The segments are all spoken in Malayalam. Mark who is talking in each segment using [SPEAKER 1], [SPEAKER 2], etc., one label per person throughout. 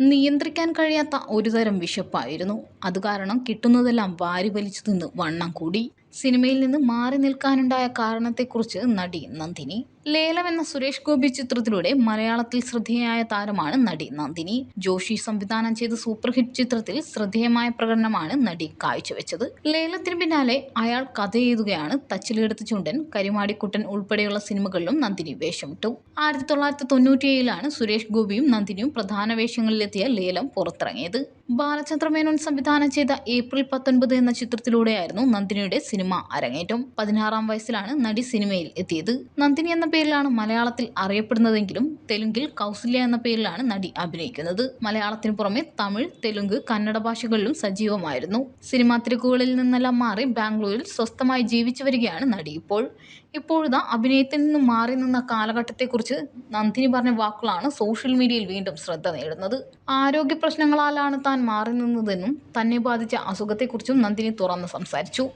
[SPEAKER 1] നിയന്ത്രിക്കാൻ കഴിയാത്ത ഒരുതരം വിശപ്പായിരുന്നു. അതുകാരണം കിട്ടുന്നതെല്ലാം വാരി വലിച്ചു തിന്ന് വണ്ണം കൂടി. സിനിമയിൽ നിന്ന് മാറി നിൽക്കാനുണ്ടായ കാരണത്തെക്കുറിച്ച് നടി നന്ദിനി. ലേലം എന്ന സുരേഷ് ഗോപി ചിത്രത്തിലൂടെ മലയാളത്തിൽ ശ്രദ്ധേയയായ താരമാണ് നടി നന്ദിനി. ജോഷി സംവിധാനം ചെയ്ത സൂപ്പർ ഹിറ്റ് ചിത്രത്തിൽ ശ്രദ്ധേയമായ പ്രകടനമാണ് നടി കാഴ്ചവെച്ചത്. ലേലത്തിന് പിന്നാലെ അയാൾ കഥ എഴുതുകയാണ് തച്ചിലെടുത്ത് ചുണ്ടൻ കരിമാടിക്കുട്ടൻ ഉൾപ്പെടെയുള്ള സിനിമകളിലും നന്ദിനി വേഷമിട്ടു. ആയിരത്തി തൊള്ളായിരത്തി തൊണ്ണൂറ്റിയേഴിലാണ് സുരേഷ് ഗോപിയും നന്ദിനിയും പ്രധാന വേഷങ്ങളിലെത്തിയ ലേലം പുറത്തിറങ്ങിയത്. ബാലചന്ദ്ര മേനോൻ സംവിധാനം ചെയ്ത ഏപ്രിൽ പത്തൊൻപത് എന്ന ചിത്രത്തിലൂടെയായിരുന്നു നന്ദിനിയുടെ സിനിമ അരങ്ങേറ്റം. പതിനാറാം വയസ്സിലാണ് നടി സിനിമയിൽ എത്തിയത്. നന്ദിനി എന്ന പേരിലാണ് മലയാളത്തിൽ അറിയപ്പെടുന്നതെങ്കിലും തെലുങ്കിൽ കൗസല്യ എന്ന പേരിലാണ് നടി അഭിനയിക്കുന്നത്. മലയാളത്തിന് പുറമെ തമിഴ് തെലുങ്ക് കന്നഡ ഭാഷകളിലും സജീവമായിരുന്നു. സിനിമാ തിരക്കുകളിൽ നിന്നെല്ലാം മാറി ബാംഗ്ലൂരിൽ സ്വസ്ഥമായി ജീവിച്ചു വരികയാണ് നടി ഇപ്പോൾ. ഇപ്പോഴുതാ അഭിനയത്തിൽ നിന്ന് മാറി നിന്ന കാലഘട്ടത്തെക്കുറിച്ച് നന്ദിനി പറഞ്ഞ വാക്കുകളാണ് സോഷ്യൽ മീഡിയയിൽ വീണ്ടും ശ്രദ്ധ നേടുന്നത്. ആരോഗ്യ പ്രശ്നങ്ങളാലാണ് താൻ മാറി നിന്നതെന്നും തന്നെ ബാധിച്ച അസുഖത്തെക്കുറിച്ചും നന്ദിനി തുറന്ന് സംസാരിച്ചു.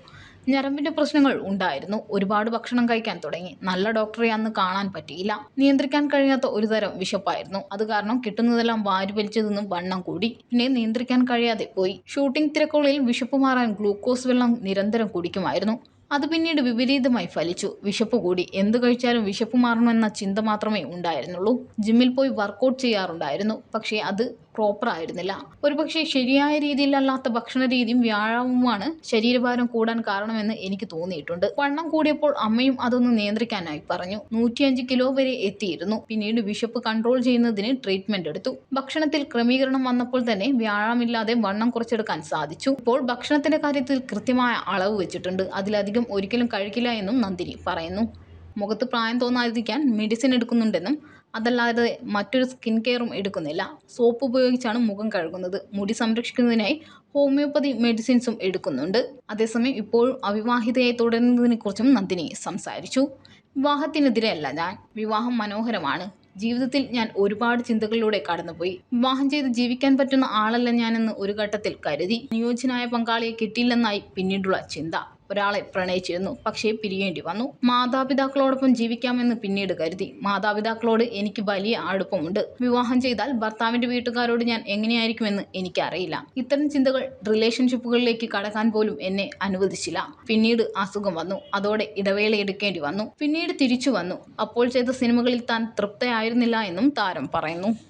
[SPEAKER 1] ഞരമ്പിന്റെ പ്രശ്നങ്ങൾ ഉണ്ടായിരുന്നു. ഒരുപാട് ഭക്ഷണം കഴിക്കാൻ തുടങ്ങി. നല്ല ഡോക്ടറെ അന്ന് കാണാൻ പറ്റിയില്ല. നിയന്ത്രിക്കാൻ കഴിയാത്ത ഒരു തരം വിശപ്പായിരുന്നു. അത് കാരണം കിട്ടുന്നതെല്ലാം വാരി വലിച്ചു നിന്നും വണ്ണം കൂടി. പിന്നെ നിയന്ത്രിക്കാൻ കഴിയാതെ പോയി. ഷൂട്ടിംഗ് തിരക്കുകളിൽ വിശപ്പ് മാറാൻ ഗ്ലൂക്കോസ് വെള്ളം നിരന്തരം കുടിക്കുമായിരുന്നു. അത് പിന്നീട് വിപരീതമായി ഫലിച്ചു. വിശപ്പ് കൂടി. എന്ത് കഴിച്ചാലും വിശപ്പ് മാറണമെന്ന ചിന്ത മാത്രമേ ഉണ്ടായിരുന്നുള്ളൂ. ജിമ്മിൽ പോയി വർക്കൗട്ട് ചെയ്യാറുണ്ടായിരുന്നു. പക്ഷേ അത് പ്രോപ്പർ ആയിരുന്നില്ല. ഒരുപക്ഷെ ശരിയായ രീതിയിലല്ലാത്ത ഭക്ഷണ രീതിയും വ്യായാമവുമാണ് ശരീരഭാരം കൂടാൻ കാരണമെന്ന് എനിക്ക് തോന്നിയിട്ടുണ്ട്. വണ്ണം കൂടിയപ്പോൾ അമ്മയും അതൊന്ന് നിയന്ത്രിക്കാനായി പറഞ്ഞു. നൂറ്റിയഞ്ച് കിലോ വരെ എത്തിയിരുന്നു. പിന്നീട് വിശപ്പ് കൺട്രോൾ ചെയ്യുന്നതിന് ട്രീറ്റ്മെന്റ് എടുത്തു. ഭക്ഷണത്തിൽ ക്രമീകരണം വന്നപ്പോൾ തന്നെ വ്യായാമില്ലാതെ വണ്ണം കുറച്ചെടുക്കാൻ സാധിച്ചു. ഇപ്പോൾ ഭക്ഷണത്തിന്റെ കാര്യത്തിൽ കൃത്യമായ അളവ് വെച്ചിട്ടുണ്ട്. അതിലധികം ഒരിക്കലും കഴിക്കില്ല എന്നും നന്ദിനി പറയുന്നു. മുഖത്ത് പ്രായം തോന്നാതിരിക്കാൻ മെഡിസിൻ എടുക്കുന്നുണ്ടെന്നും അതല്ലാതെ മറ്റൊരു സ്കിൻ കെയറും എടുക്കുന്നില്ല. സോപ്പ് ഉപയോഗിച്ചാണ് മുഖം കഴുകുന്നത്. മുടി സംരക്ഷിക്കുന്നതിനായി ഹോമിയോപ്പതി മെഡിസിൻസും എടുക്കുന്നുണ്ട്. അതേസമയം ഇപ്പോഴും അവിവാഹിതയായി തുടരുന്നതിനെക്കുറിച്ചും നന്ദിനി സംസാരിച്ചു. വിവാഹത്തിനെതിരെയല്ല ഞാൻ. വിവാഹം മനോഹരമാണ്. ജീവിതത്തിൽ ഞാൻ ഒരുപാട് ചിന്തകളിലൂടെ കടന്നുപോയി. വിവാഹം ചെയ്ത് ജീവിക്കാൻ പറ്റുന്ന ആളല്ല ഞാനെന്ന് ഒരു ഘട്ടത്തിൽ കരുതി. അനുയോജ്യനായ പങ്കാളിയെ കിട്ടിയില്ലെന്നായി പിന്നീടുള്ള ചിന്ത. ഒരാളെ പ്രണയിച്ചിരുന്നു. പക്ഷേ പിരിയേണ്ടി വന്നു. മാതാപിതാക്കളോടൊപ്പം ജീവിക്കാമെന്ന് പിന്നീട് കരുതി. മാതാപിതാക്കളോട് എനിക്ക് വലിയ അടുപ്പമുണ്ട്. വിവാഹം ചെയ്താൽ ഭർത്താവിന്റെ വീട്ടുകാരോട് ഞാൻ എങ്ങനെയായിരിക്കുമെന്ന് എനിക്കറിയില്ല. ഇത്തരം ചിന്തകൾ റിലേഷൻഷിപ്പുകളിലേക്ക് കടക്കാൻ പോലും എന്നെ അനുവദിച്ചില്ല. പിന്നീട് അസുഖം വന്നു. അതോടെ ഇടവേള എടുക്കേണ്ടി വന്നു. പിന്നീട് തിരിച്ചു വന്നു. അപ്പോൾ ചെയ്ത സിനിമകളിൽ താൻ തൃപ്തയായിരുന്നില്ല എന്നും താരം പറയുന്നു.